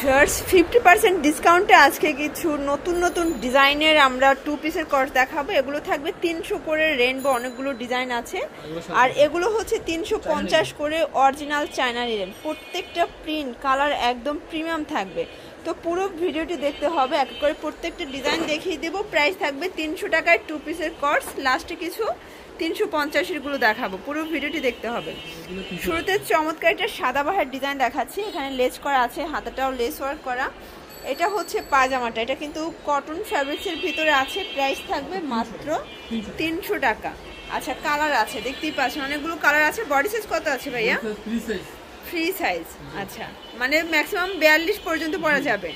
Viewers fifty percent ডিসকাউন্টে আজকে কিছু নতুন নতুন ডিজাইনের আমরা টু পিসের কর্স দেখাবো। এগুলো থাকবে তিনশো করে রেনবো অনেকগুলো ডিজাইন আছে। আর এগুলো হচ্ছে তিনশো পঞ্চাশ করে অরিজিনাল চায়না নিলেন প্রত্যেকটা প্রিন্ট কালার একদম প্রিমিয়াম থাকবে। তো পুরো ভিডিওটি দেখতে হবে। এক এক করে প্রত্যেকটা ডিজাইন দেখিয়ে দেবো। প্রাইস থাকবে তিনশো টাকায় টু পিসের কর্স লাস্টে কিছু তিনশো পঞ্চাশেরগুলো দেখাবো। পুরো ভিডিওটি দেখতে হবে। শুরুতে চমৎকার একটা সাদাবাহার ডিজাইন দেখাচ্ছি। এখানে লেস করা আছে, হাতাটাও লেস ওয়ার্ক করা। এটা হচ্ছে পাজামাটা এটা কিন্তু কটন ফ্যাব্রিক্সের ভিতরে আছে প্রাইস থাকবে মাত্র তিনশো টাকা। আচ্ছা কালার আছে, দেখতেই পাচ্ছেন। অনেকগুলো কালার আছে। বডি সাইজ কত আছে ভাইয়া? ফ্রি সাইজ আচ্ছা। মানে ম্যাক্সিমাম বিয়াল্লিশ পর্যন্ত পরা যাবে।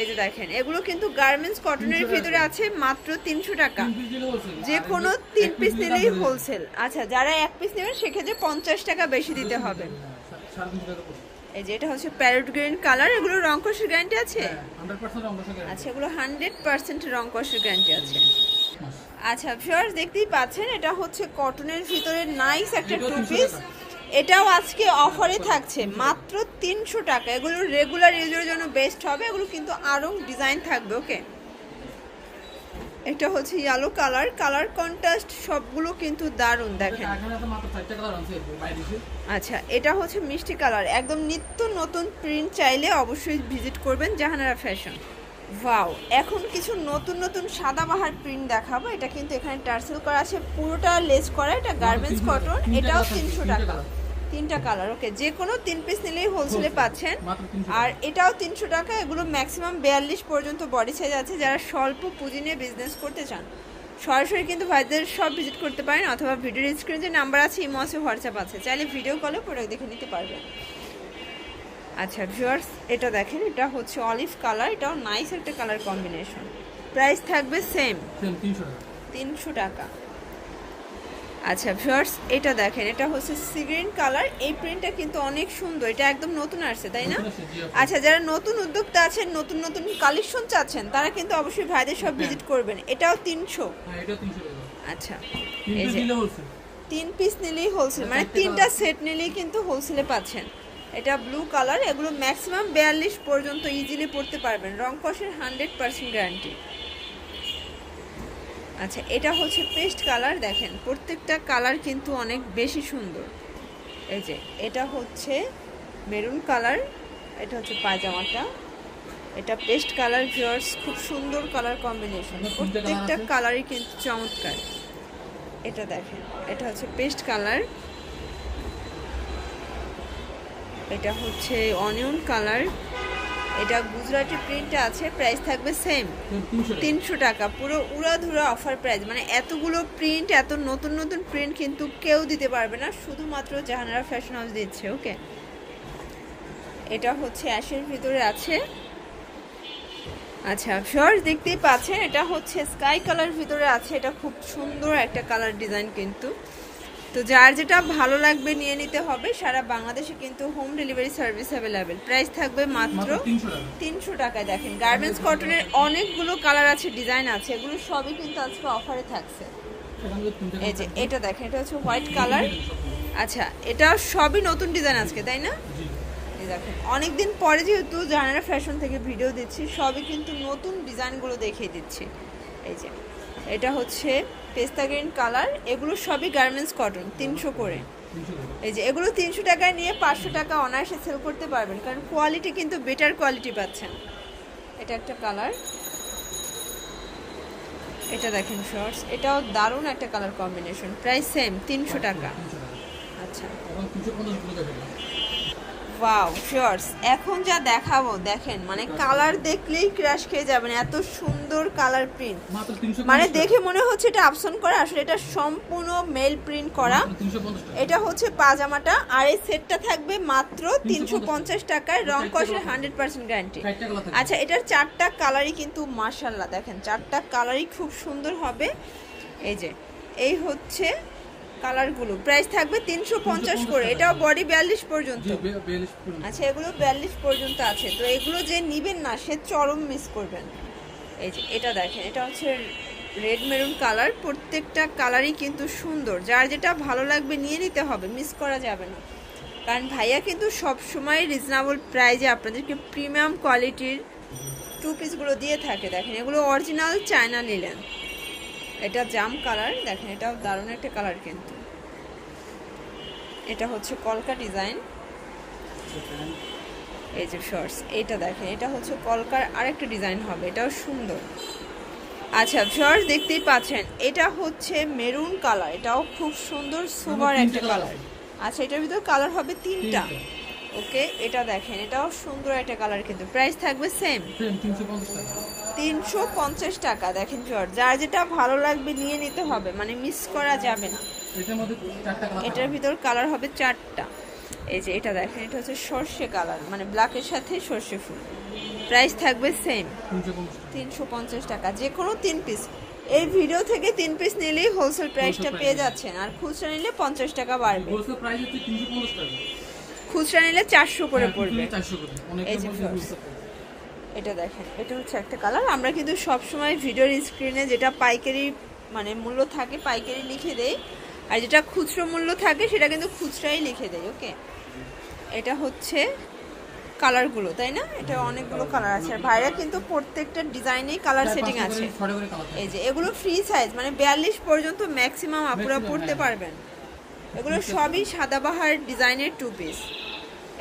এই যে দেখেন এগুলো কিন্তু গার্মেন্টস কটনের ভিতরে আছে মাত্র তিনশো টাকা। যে কোনো তিন পিস নিলেই হোলসেল আচ্ছা যারা এক পিস নেবেন সেক্ষেত্রে পঞ্চাশ টাকা বেশি দিতে হবে। এই যে এটা হচ্ছে প্যারট গ্রিন কালার এগুলো রং কষের গ্যারান্টি আছে? আচ্ছা এগুলো হান্ড্রেড পার্সেন্ট রং কষের গ্যারান্টি আছে। আচ্ছা ভিউয়ার্স দেখতেই পাচ্ছেন এটা হচ্ছে কটনের ভিতরে নাইস একটা টু পিস এটাও আজকে অফারে থাকছে। মাত্র তিনশো টাকা। এগুলো রেগুলার ইউজের জন্য বেস্ট হবে। এগুলো কিন্তু আরও ডিজাইন থাকবে ওকে এটা হচ্ছে ইয়েলো কালার কালার কন্ট্রাস্ট সবগুলো কিন্তু দারুণ, দেখেন। আচ্ছা এটা হচ্ছে মিষ্টি কালার একদম নিত্য নতুন প্রিন্ট চাইলে অবশ্যই ভিজিট করবেন জাহানারা ফ্যাশন ওয়াও এখন কিছু নতুন নতুন সাদাবাহার প্রিন্ট দেখাবো। এটা কিন্তু এখানে টার্সেল করা আছে। পুরোটা লেস করা। এটা গার্মেন্টস কটন এটাও তিনশো টাকা। তিনটা কালার ওকে যে কোনো তিন পিস নিলেই হোলসেলে পাচ্ছেন। আর এটাও তিনশো টাকা এগুলো ম্যাক্সিমাম বিয়াল্লিশ পর্যন্ত বডি সাইজ আছে। যারা স্বল্প পুঁজি নিয়ে বিজনেস করতে চান সরাসরি কিন্তু ভাইদের সব ভিজিট করতে পারেন অথবা ভিডিওর স্ক্রিনে যে নাম্বার আছে ইমো আছে হোয়াটসঅ্যাপ আছে। চাইলে ভিডিও কলে প্রোডাক্ট দেখে নিতে পারবেন। আচ্ছা ভিউয়ার্স এটা দেখেন এটা হচ্ছে অলিভ কালার এটাও নাইস একটা কালার কম্বিনেশন প্রাইস থাকবে সেম তিনশো টাকা। আচ্ছা ভিউয়ার্স এটা দেখেন এটা হচ্ছে সিগ্রিন কালার এই প্রিন্টটা কিন্তু অনেক সুন্দর এটা একদম নতুন আসছে তাই না? আচ্ছা যারা নতুন উদ্যোক্তা আছেন নতুন নতুন কালেকশন চাচ্ছেন তারা কিন্তু অবশ্যই ভাইদের সব ভিজিট করবেন এটাও তিনশো। আচ্ছা এই যে তিন পিস নিলেই হোলসেল মানে তিনটা সেট নিলেই কিন্তু হোলসেলে পাচ্ছেন। এটা ব্লু কালার এগুলো ম্যাক্সিমাম বিয়াল্লিশ পর্যন্ত ইজিলি পড়তে পারবেন রং কষের হান্ড্রেড পার্সেন্ট গ্যারান্টি আচ্ছা এটা হচ্ছে পেস্ট কালার। দেখেন প্রত্যেকটা কালার কিন্তু অনেক বেশি সুন্দর। এই যে এটা হচ্ছে মেরুন কালার এটা হচ্ছে পায়জামাটা। এটা পেস্ট কালার ভিউয়ার্স খুব সুন্দর কালার কম্বিনেশন। প্রত্যেকটা কালারই কিন্তু চমৎকার। এটা দেখেন এটা হচ্ছে পেস্ট কালার। এটা হচ্ছে অনিয়ন কালার। এটা গুজরাটি প্রিন্টে আছে প্রাইস থাকবে সেম তিনশো টাকা। পুরো উড়াধুরা অফার প্রাইস মানে এতগুলো প্রিন্ট এত নতুন নতুন প্রিন্ট কিন্তু কেউ দিতে পারবে না শুধুমাত্র জাহানারা ফ্যাশন হাউস দিচ্ছে ওকে এটা হচ্ছে অ্যাশের ভিতরে আছে। আচ্ছা ফিওর দেখতেই পাচ্ছেন এটা হচ্ছে স্কাই কালার ভিতরে আছে এটা খুব সুন্দর একটা কালার ডিজাইন কিন্তু। তো যার যেটা ভালো লাগবে নিয়ে নিতে হবে সারা বাংলাদেশে কিন্তু home delivery service available price থাকবে মাত্র তিনশো টাকায় দেখেন। গার্মেন্টস কটনের অনেকগুলো কালার আছে ডিজাইন আছে এগুলো সবই কিন্তু আজকে অফারে থাকছে। এই যে এটা দেখেন এটা হচ্ছে হোয়াইট কালার আচ্ছা এটা সবই নতুন ডিজাইন আজকে তাই না? দেখেন অনেকদিন পরে যেহেতু জানারা ফ্যাশন থেকে ভিডিও দিচ্ছি সবই কিন্তু নতুন ডিজাইনগুলো দেখিয়ে দিচ্ছি। এই যে, এটা হচ্ছে পেস্তা গ্রিন কালার, এগুলো সবই গার্মেন্টস কটন, তিনশো করে। এই যে, এগুলো তিনশো টাকায় নিয়ে পাঁচশো টাকা অনায়াসে সেল করতে পারবেন, কারণ কোয়ালিটি কিন্তু বেটার কোয়ালিটি পাচ্ছেন। এটা একটা কালার। এটা দেখেন শর্টস এটাও দারুণ একটা কালার কম্বিনেশন প্রাইস সেম তিনশো টাকা। আচ্ছা। ওয়াও শিওর্স এখন যা দেখাবো দেখেন মানে কালার দেখলেই ক্রাশ খেয়ে যাবেন এত সুন্দর কালার প্রিন্ট মানে দেখে মনে হচ্ছে এটা আপসন করা আসলে এটা সম্পূর্ণ মেল প্রিন্ট করা। এটা হচ্ছে পাজামাটা আর এই সেটটা থাকবে মাত্র তিনশো পঞ্চাশ টাকায় রং কষের হান্ড্রেড পার্সেন্ট গ্যারান্টি আচ্ছা এটার চারটা কালারই কিন্তু মার্শাল্লাহ দেখেন চারটা কালারই খুব সুন্দর হবে। এই যে এই হচ্ছে কালারগুলো। প্রাইস থাকবে তিনশো পঞ্চাশ করে। এটাও বডি বিয়াল্লিশ পর্যন্ত। আচ্ছা এগুলো বিয়াল্লিশ পর্যন্ত আছে। তো এগুলো যে নিবেন না সে চরম মিস করবেন। এই যে এটা দেখেন এটা হচ্ছে রেড মেরুন কালার প্রত্যেকটা কালারই কিন্তু সুন্দর। যার যেটা ভালো লাগবে নিয়ে নিতে হবে মিস করা যাবে না। কারণ ভাইয়া কিন্তু সব সময় রিজনেবল প্রাইজে আপনাদেরকে প্রিমিয়াম কোয়ালিটির টু পিসগুলো দিয়ে থাকে। দেখেন এগুলো অরিজিনাল চায়না নিলেন। এটা জাম কালার দেখেন এটাও দারুণ একটা কালার কিন্তু। এটা হচ্ছে কলকা ডিজাইন। এই যে শর্টস এটা দেখেন এটা হচ্ছে কলকার আরেকটা ডিজাইন হবে এটাও সুন্দর। আচ্ছা শর্টস দেখতেই পাচ্ছেন এটা হচ্ছে মেরুন কালার এটাও খুব সুন্দর সুপার একটা কালার। আচ্ছা এটার ভিতর কালার হবে তিনটা। তিনটা। ওকে এটা দেখেন এটাও সুন্দর একটা কালার কিন্তু প্রাইস থাকবে সেম তিনশো পঞ্চাশ টাকা। তিনশো পঞ্চাশ টাকা। দেখেন শর্ট যার যেটা ভালো লাগবে নিয়ে নিতে হবে মানে মিস করা যাবে না। এটার ভিতর কালার হবে চারটা। এই যে এটা দেখেন এটা হচ্ছে সর্ষে কালার মানে ব্ল্যাকের সাথে সর্ষে ফুল। প্রাইস থাকবে সেম তিনশো পঞ্চাশ টাকা। যে কোনো তিন পিস এই ভিডিও থেকে তিন পিস নিলেই হোলসেল প্রাইসটা পেয়ে যাচ্ছেন আর খুচরা নিলে পঞ্চাশ টাকা বাড়বে। খুচরা নিলে চারশো করে হ্যাঁ, পড়বে। এই যে। এটা দেখেন এটা হচ্ছে একটা কালার আমরা কিন্তু সব সময় ভিডিওর স্ক্রিনে যেটা পাইকারি মানে মূল্য থাকে পাইকারি লিখে দেই। আর যেটা খুচরো মূল্য থাকে সেটা কিন্তু খুচরাই লিখে দেয় ওকে এটা হচ্ছে কালারগুলো তাই না? এটা অনেকগুলো কালার আছে। আর ভাইরা কিন্তু প্রত্যেকটা ডিজাইনেই কালার সেটিং আছে। এই যে এগুলো ফ্রি সাইজ মানে বিয়াল্লিশ পর্যন্ত ম্যাক্সিমাম আপুরা Maximum, পড়তে হ্যাঁ। পারবেন। এগুলো সবই সাদাবাহার ডিজাইনের টু পিস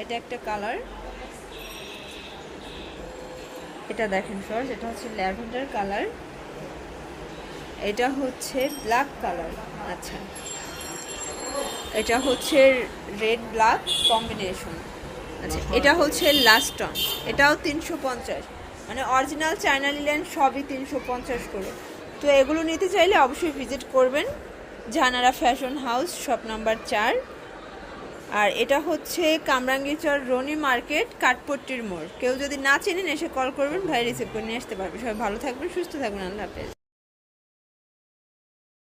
এটা একটা কালার এটা দেখেন সর এটা হচ্ছে ল্যাভেন্ডার কালার। এটা হচ্ছে ব্ল্যাক কালার। আচ্ছা। এটা হচ্ছে রেড ব্ল্যাক কম্বিনেশন। আচ্ছা এটা হচ্ছে লাস্ট টন এটাও তিনশো পঞ্চাশ। মানে অরিজিনাল চায়না লিলেন সবই তিনশো পঞ্চাশ করে। তো এগুলো নিতে চাইলে অবশ্যই ভিজিট করবেন। Janara fashion house shop number চার। আর এটা হচ্ছে কামরাঙ্গিচর রনি মার্কেট, কাঠপট্টির মোড়। কেউ যদি না চেনেন, এসে কল করবেন, ভাই রিসিভ করে নিয়ে আসতে পারবে। সবাই ভালো থাকবেন, সুস্থ থাকবেন, আল্লাহ হাফেজ।